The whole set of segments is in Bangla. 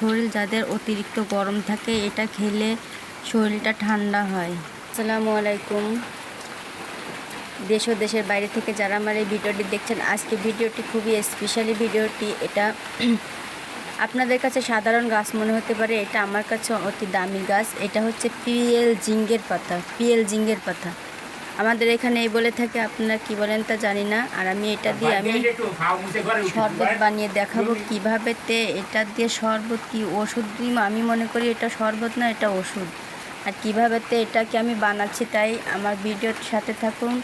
শরীর যাদের অতিরিক্ত গরম থাকে, এটা খেলে শরীরটা ঠান্ডা হয়। আসসালামু আলাইকুম। দেশ ও দেশের বাইরে থেকে যারা আমার এই ভিডিওটি দেখছেন, আজকে ভিডিওটি খুবই স্পেশালি ভিডিওটি। এটা আপনাদের কাছে সাধারণ গাছ মনে হতে পারে, এটা আমার কাছে অতি দামি গাছ। এটা হচ্ছে পিএল জিঙ্গের পাতা, পিএল জিঙ্গের পাতা। আমাদের এখানে এই বলে থাকে, আপনারা কি বলেন তা জানি না। আর আমি এটা দিয়ে আমি শরবত বানিয়ে দেখাবো কীভাবে তে এটা দিয়ে শরবত, কি ওষুধ দিই আমি মনে করি এটা শরবত না, এটা ওষুধ। আর কীভাবে তে এটাকে আমি বানাচ্ছি তাই আমার ভিডিওর সাথে থাকুন।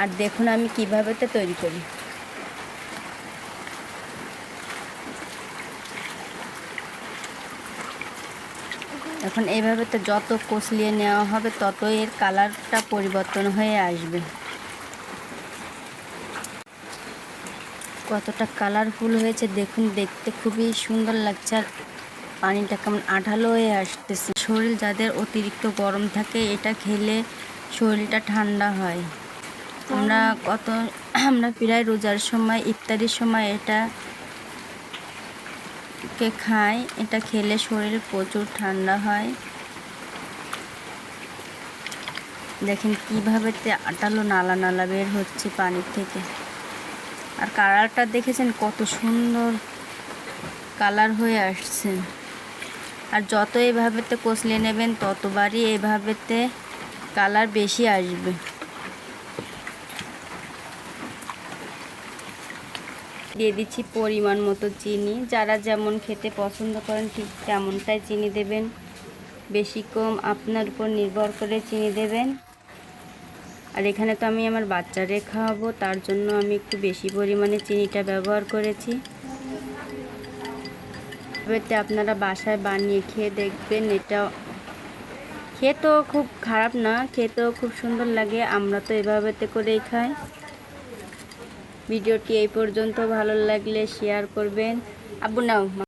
আর দেখুন আমি কীভাবে তে তৈরি করি। এখন এইভাবে তো যত কষলিয়ে নেওয়া হবে তত এর কালারটা পরিবর্তন হয়ে আসবে। কতটা কালারফুল হয়েছে, দেখুন, দেখতে খুবই সুন্দর লাগছে আর পানিটা কেমন আঠালো হয়ে আসতেছে। শরীর যাদের অতিরিক্ত গরম থাকে, এটা খেলে শরীরটা ঠান্ডা হয়। আমরা কত, আমরা প্রায় রোজার সময়, ইফতারির সময় এটা কে খাই এটা খেলে শরীর প্রচুর ঠান্ডা হয়। দেখেন কীভাবে আটালো নালা নালা বের হচ্ছে পানির থেকে। আর কালারটা দেখেছেন কত সুন্দর কালার হয়ে আসছে। আর যত এভাবেতে কষলে নেবেন, ততবারই এভাবেতে কালার বেশি আসবে। দিয়ে দিচ্ছি পরিমাণ মতো চিনি। যারা যেমন খেতে পছন্দ করেন, ঠিক তেমনটাই চিনি দেবেন। বেশি কম আপনার উপর নির্ভর করে চিনি দেবেন। আর এখানে তো আমি আমার বাচ্চারে খাওয়াবো, তার জন্য আমি একটু বেশি পরিমাণে চিনিটা ব্যবহার করেছি। এবারে আপনারা বাসায় বানিয়ে খেয়ে দেখবেন, এটা খেতেও খুব খারাপ না, খেতেও খুব সুন্দর লাগে। আমরা তো এভাবেতে করেই খাই। ভিডিওটি এই পর্যন্ত। ভালো লাগলে শেয়ার করবেন। আব্বু নাও